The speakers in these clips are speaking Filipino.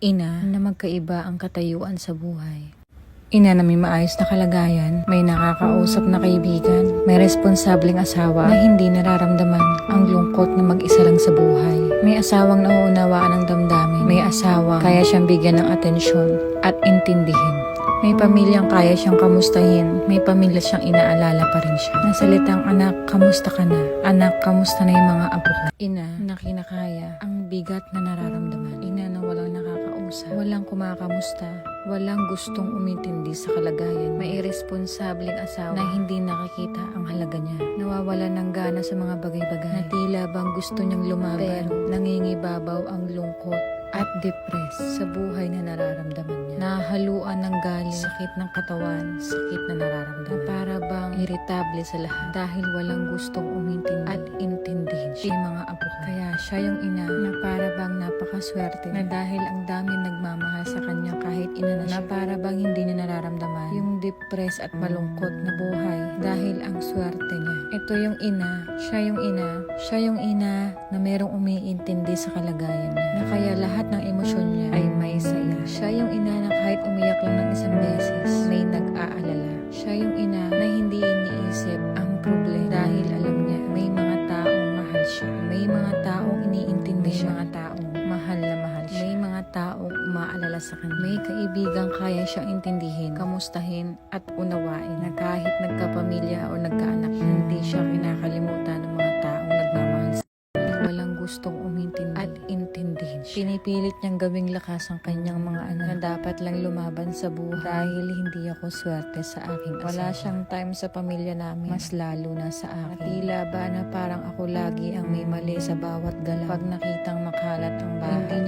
Ina na magkaiba ang katayuan sa buhay. Ina na may maayos na kalagayan, may nakakausap na kaibigan, may responsableng asawa na hindi nararamdaman ang lungkot na mag-isa lang sa buhay. May asawang nauunawaan ng damdamin, may asawa kaya siyang bigyan ng atensyon at intindihin. May pamilyang kaya siyang kamustahin, may pamilya siyang inaalala pa rin siya. Nasalitang anak, kamusta ka na? Anak, kamusta na yung mga apo ko? Ina na kinakaya ang bigat na nararamdaman. Ina na walang nakakausap, walang kumakamusta, walang gustong umintindi sa kalagayan. May irresponsableng asawa na hindi nakakita ang halaga niya. Nawawala ng gana sa mga bagay-bagay. Na tila bang gusto niyang lumaban, pero nangingibabaw ang lungkot at depress sa buhay na nararamdaman niya. Nahaluan ng galit, sakit ng katawan, sakit na nararamdaman. Na para bang irritable sa lahat dahil walang gustong umintindi at intindihin siya mga apo siya yung ina na para bang napakaswerte na dahil ang dami nagmamahal sa kanya kahit ina na siya. Na para bang hindi niya nararamdaman yung depress at malungkot na buhay dahil ang swerte niya. Ito yung ina, siya yung ina, siya yung ina na merong umiintindi sa kalagayan niya. Na kaya lahat ng emosyon niya ay may saya. Siya yung ina na kahit umiyak lang ng isang beses, may nag-aalala. Sa kanya. May kaibigang kaya siyang intindihin, kamustahin at unawain na kahit nagkapamilya o nagkaanak, hindi siya kinakalimutan ng mga taong nagmamahal sa kanya. Walang gustong umintindi at intindihin siya. Pinipilit niyang gawing lakas ang kanyang mga anak na dapat lang lumaban sa buhay dahil hindi ako swerte sa aking asawa. Wala siyang time sa pamilya namin, mas lalo na sa akin. Tila ba na parang ako lagi ang may mali sa bawat galaw. Pag nakitang makalat ang bahay, hindi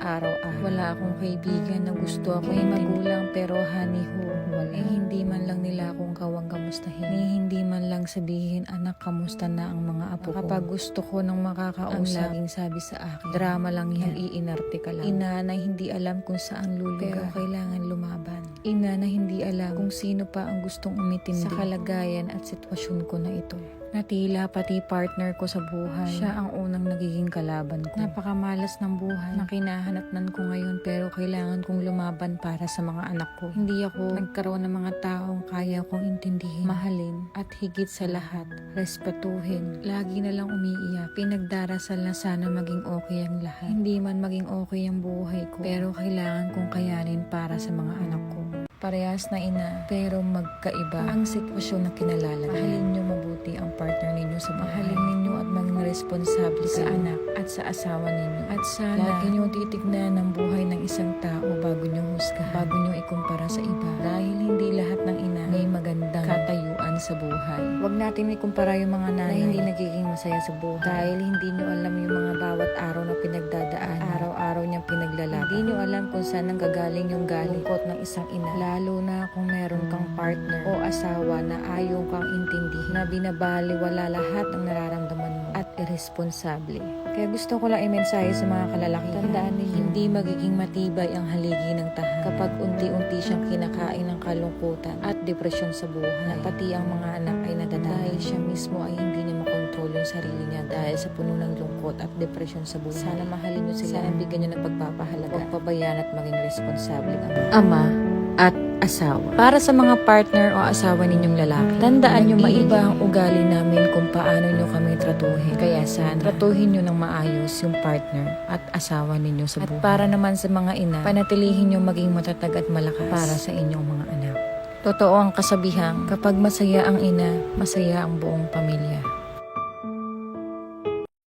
araw-araw. Wala akong kaibigan na gusto ako may magulang pero honey ho, wala. Eh, hindi lang nila akong kawang kamustahin. Ni hindi man lang sabihin, anak, kamusta na ang mga apo ko. Kapag gusto ko ng makakausap, ang laging sabi sa akin, drama lang yan, iinarte ka lang. Ina na hindi alam kung saan lulugar, pero kailangan lumaban. Ina na hindi alam kung sino pa ang gustong umitindi sa kalagayan at sitwasyon ko na ito. Na tila pati partner ko sa buhay. Siya ang unang nagiging kalaban ko. Napakamalas ng buhay na kinahanapnan ko ngayon pero kailangan kong lumaban para sa mga anak ko. Hindi ako nagkaroon ng mga taong kaya kong intindihin, mahalin at higit sa lahat, respetuhin. Lagi na lang umiiyak. Pinagdarasal na sana maging okay ang lahat. Hindi man maging okay ang buhay ko pero kailangan kong kayanin para sa mga anak ko. Parehas na ina, pero magkaiba ang sitwasyon na kinalala. Mahalin niyo mabuti ang partner ninyo sa mahalin ninyo at maging responsable sa anak at sa asawa ninyo. At sana lagi niyo titignan ang buhay ng isang tao bago niyo husga, bago niyo ikumpara sa iba. Dahil hindi lahat ng ina may magandang katayuan sa buhay. Huwag natin ikumpara yung mga nanay na hindi nagiging masaya sa buhay. Dahil hindi niyo alam yung mga bawat araw na pinagdadaan, araw-araw niyang pinaglalaban. Hindi niyo alam kung saan nang gagaling yung galingkot ng isang ina. Lalo na kung meron kang partner o asawa na ayaw kang intindihin, na binabali wala lahat ng nararamdaman mo at irresponsable. Kaya gusto ko lang i-mensahe sa mga kalalaki, tandaan ninyo, hindi magiging matibay ang haligi ng tahan kapag unti-unti siyang kinakain ng kalungkutan at depresyon sa buhay. Na pati ang mga anak ay nadadahil dahil siya mismo ay hindi niya makontrol yung sarili niya dahil sa puno ng lungkot at depresyon sa buhay. Sana mahalin niyo sila, sana bigyan niyo ng pagpapahalaga, huwag pabayaan at maging responsable ang ama at asawa. Para sa mga partner o asawa ninyong lalaki, tandaan nyo maiba ang ugali namin kung paano nyo kami tratuhin. Kaya sana, tratuhin nyo ng maayos yung partner at asawa ninyo sa buhay. At para naman sa mga ina, panatilihin nyo maging matatag at malakas para sa inyong mga anak. Totoo ang kasabihan, kapag masaya ang ina, masaya ang buong pamilya.